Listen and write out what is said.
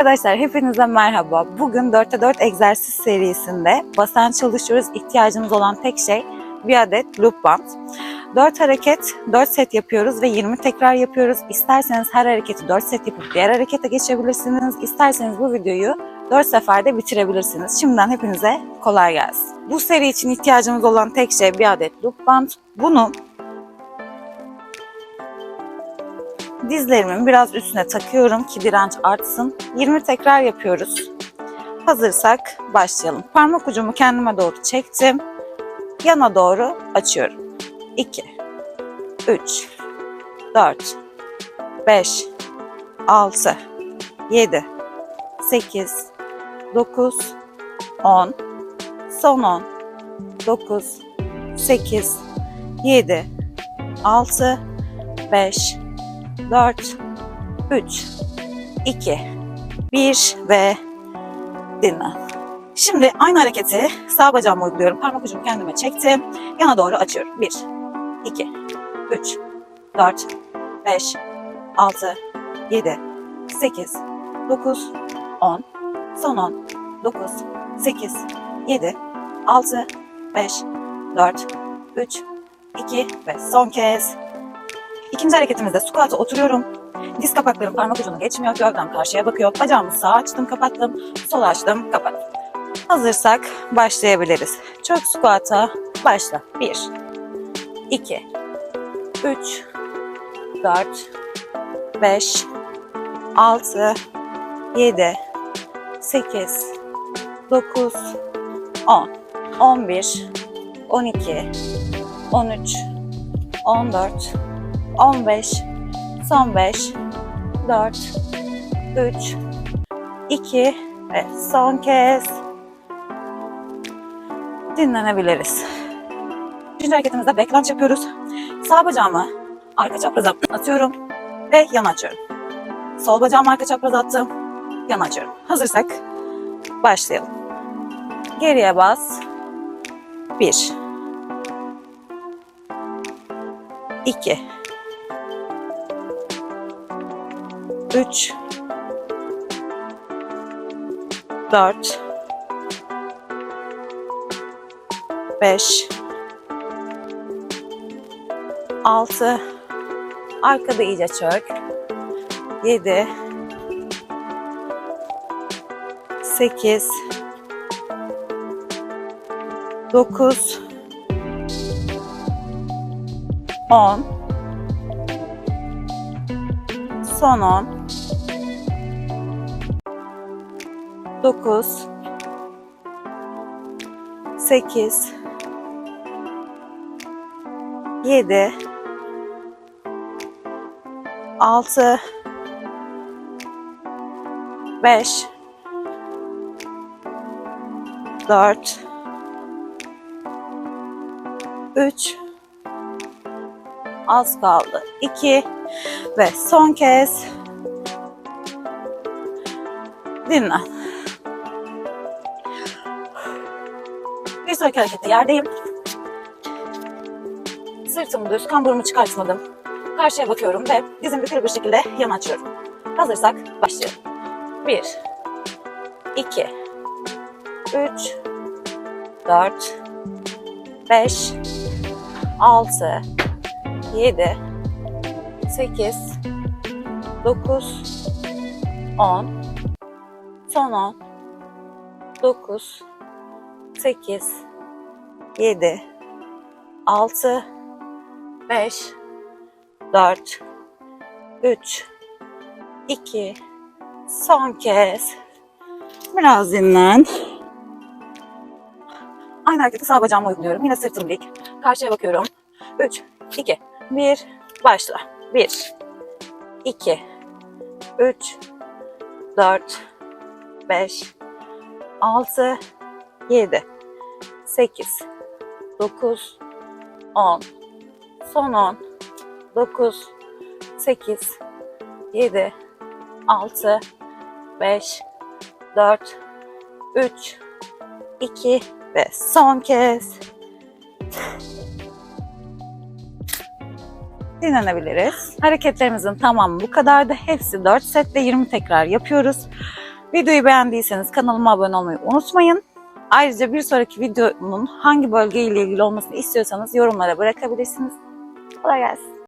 Arkadaşlar hepinize merhaba. Bugün 4'te 4 egzersiz serisinde basen çalışıyoruz. İhtiyacımız olan tek şey bir adet loop band. 4 hareket, 4 set yapıyoruz ve 20 tekrar yapıyoruz. İsterseniz her hareketi 4 set yapıp diğer harekete geçebilirsiniz. İsterseniz bu videoyu 4 seferde bitirebilirsiniz. Şimdiden hepinize kolay gelsin. Bu seri için ihtiyacımız olan tek şey bir adet loop band. Bunu Dizlerimin biraz üstüne takıyorum ki direnç artsın. 20 tekrar yapıyoruz. Hazırsak başlayalım. Parmak ucumu kendime doğru çektim. Yana doğru açıyorum. 2 3 4 5 6 7 8 9 10 son 10 9 8 7 6 5 4, 3, 2, 1 ve dinlen. Şimdi aynı hareketi sağ bacağıma uyguluyorum. Parmak ucumu kendime çektim. Yana doğru açıyorum. 1, 2, 3, 4, 5, 6, 7, 8, 9, 10, son 10, 9, 8, 7, 6, 5, 4, 3, 2 ve son kez İkinci hareketimizde squat'a oturuyorum. Diz kapaklarım parmak ucunu geçmiyor. Gövdem karşıya bakıyor. Bacağımı sağa açtım, kapattım. Sola açtım, kapattım. Hazırsak başlayabiliriz. Çök squat'a başla. 1 2 3 4 5 6 7 8 9 10 11 12 13 14 15, son 5, 4, 3, 2 ve son kez dinlenebiliriz. Üçüncü hareketimizde backlunge yapıyoruz. Sağ bacağımı arka çapraza atıyorum ve yan açıyorum. Sol bacağımı arka çapraza attım, yan açıyorum. Hazırsak başlayalım. Geriye bas. 1 2 3 4 5 6 Arkada iyice çök. 7 8 9 10 son 10 9 8 7 6 5 4 3 az kaldı 2 ve son kez dinlen. Bir sonraki harekette yerdeyim. Sırtım düz, kamburumu çıkartmadım. Karşıya bakıyorum ve dizim bükülü bir şekilde yan açıyorum. Hazırsak başlayalım. 1 2 3 4 5 6 7 8 9 10 son 10 9 8 7 6 5 4 3 2 son kez. Biraz dinlen. Aynı hareketi sağ bacağıma uyguluyorum. Yine sırtım dik. Karşıya bakıyorum. 3 2 1 başla. 1 2 3 4 5 6 7 8 9 10 son 10 9 8 7 6 5 4 3 2 ve son kez dinlenebiliriz. Hareketlerimizin tamamı bu kadardı. Hepsi 4 set ve 20 tekrar yapıyoruz. Videoyu beğendiyseniz kanalıma abone olmayı unutmayın. Ayrıca bir sonraki videonun hangi bölgeyle ilgili olmasını istiyorsanız yorumlara bırakabilirsiniz. Kolay gelsin.